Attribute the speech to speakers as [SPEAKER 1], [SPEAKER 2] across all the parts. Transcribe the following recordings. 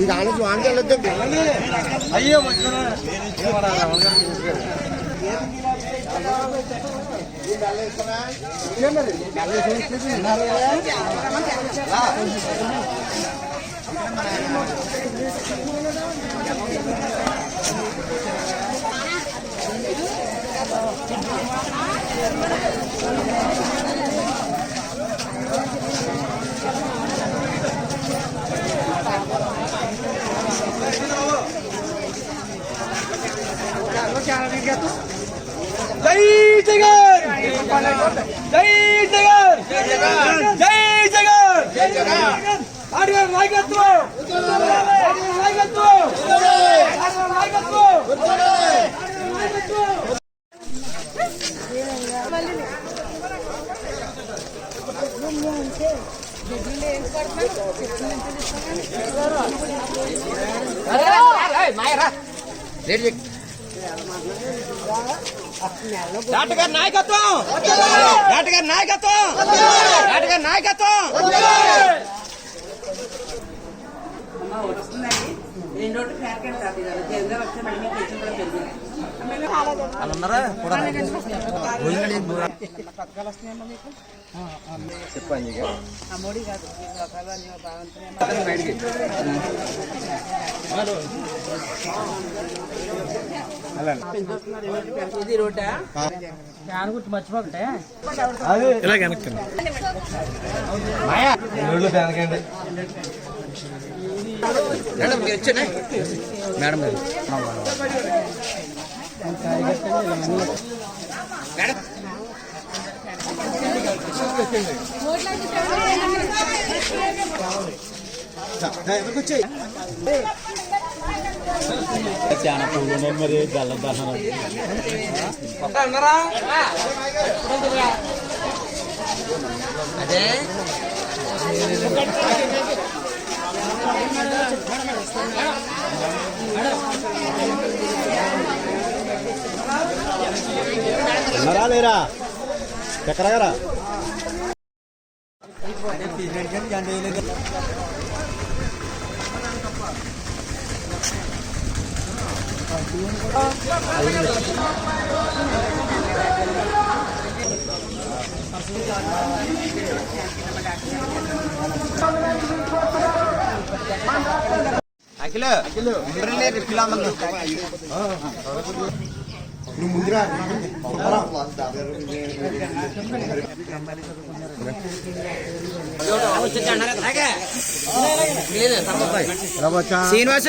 [SPEAKER 1] ఈ దాని వానికి వెళ్ళొద్దు
[SPEAKER 2] అయ్యో జై జగన్ జై జగన్! జై జగన్! జై జగన్! ఆడియో నాయకత్వం! ఆడియో నాయకత్వం! డాక్టర్ నాయకత్వం! డాక్టర్ నాయకత్వం! డాక్టర్ గారి నాయకత్వం
[SPEAKER 3] అమ్మ వస్తుందండి
[SPEAKER 2] ఇలా రోడ్లు వెనకండి
[SPEAKER 1] మేడం మీరు వచ్చానే మేడం గారు మేడం
[SPEAKER 2] చాలా పూలు ఉన్నాయి మరి గల్లదనం
[SPEAKER 1] అదే
[SPEAKER 2] ఉన్నారా లేరా
[SPEAKER 1] అఖిల అమ్మను
[SPEAKER 4] నువ్వు ముందురా.
[SPEAKER 1] శ్రీనివాస్.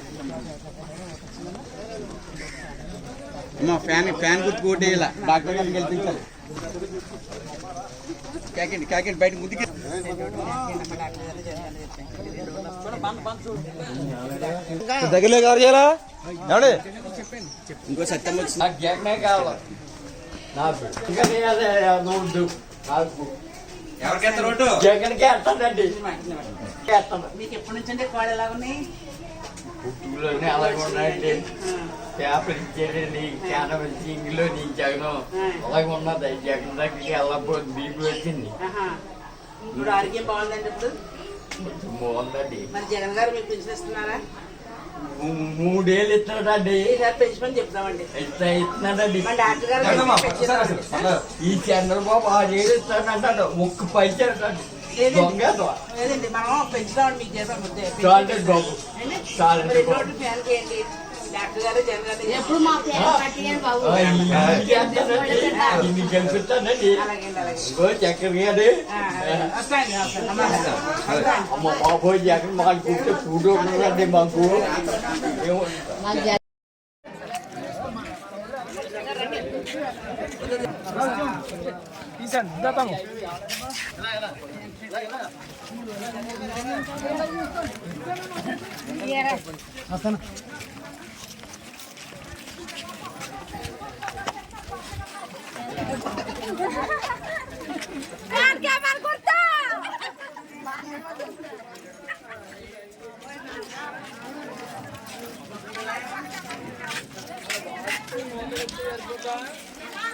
[SPEAKER 1] అమ్మా ఫ్యాన్ ఫ్యాన్ గుర్తు కోటేయాల డాక్టర్ గారిని గెలిపించాలి. కాకండి కాకండి బయట ముద్దుకి
[SPEAKER 2] దగ్గరలో కవర్ చేయాలా?
[SPEAKER 1] ఇంకో సత్యం వచ్చింది.
[SPEAKER 5] నాకు జగనే కావాలి. నాకు ఇంకా నువ్వు నాకు
[SPEAKER 1] రోడ్డు?
[SPEAKER 5] జగన్కి వేస్తాను
[SPEAKER 3] మీకు ఎప్పటి నుంచి అంటే కోడ ఎలా ఉన్నాయి
[SPEAKER 5] పుట్టులోనే అలాగే ఉన్నాయండి పేపర్ ఇచ్చేదండి క్యానం ఇంగ్లో నీ జగన్. అలాగే ఉన్నది. జగన్ దగ్గరికి వెళ్ళబోదు బీపీ వచ్చింది.
[SPEAKER 3] ఇప్పుడు ఆరోగ్యం బాగుందండి ఇప్పుడు
[SPEAKER 5] బాగుందండి.
[SPEAKER 3] మరి జగన్ గారు మీకు
[SPEAKER 5] మూ- మూడేళ్ళు ఇస్తున్నాడండి
[SPEAKER 3] పెంచమని చెప్తామండి.
[SPEAKER 5] ఇస్తా ఇస్తున్నాడండి
[SPEAKER 3] మన డాక్టర్ గారు.
[SPEAKER 5] ఈ చంద్రబాబు ఆరేళ్ళు ఇస్తానంటాడు ముక్కు పైచాడు
[SPEAKER 3] లేదండి. మనం పెంచుదామని మీకు చేసాం ముద్దే
[SPEAKER 5] చాలండి బాబు? చాలండి
[SPEAKER 3] ఫ్యాన్ చేయండి
[SPEAKER 6] ఎప్పుడు మా పేరు పట్టియండి బాబు
[SPEAKER 5] బాబోయ్ ఎక్కడ మాకు కూర్చో ఫోటో ఉందండి আসেন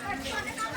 [SPEAKER 5] Thank
[SPEAKER 6] you.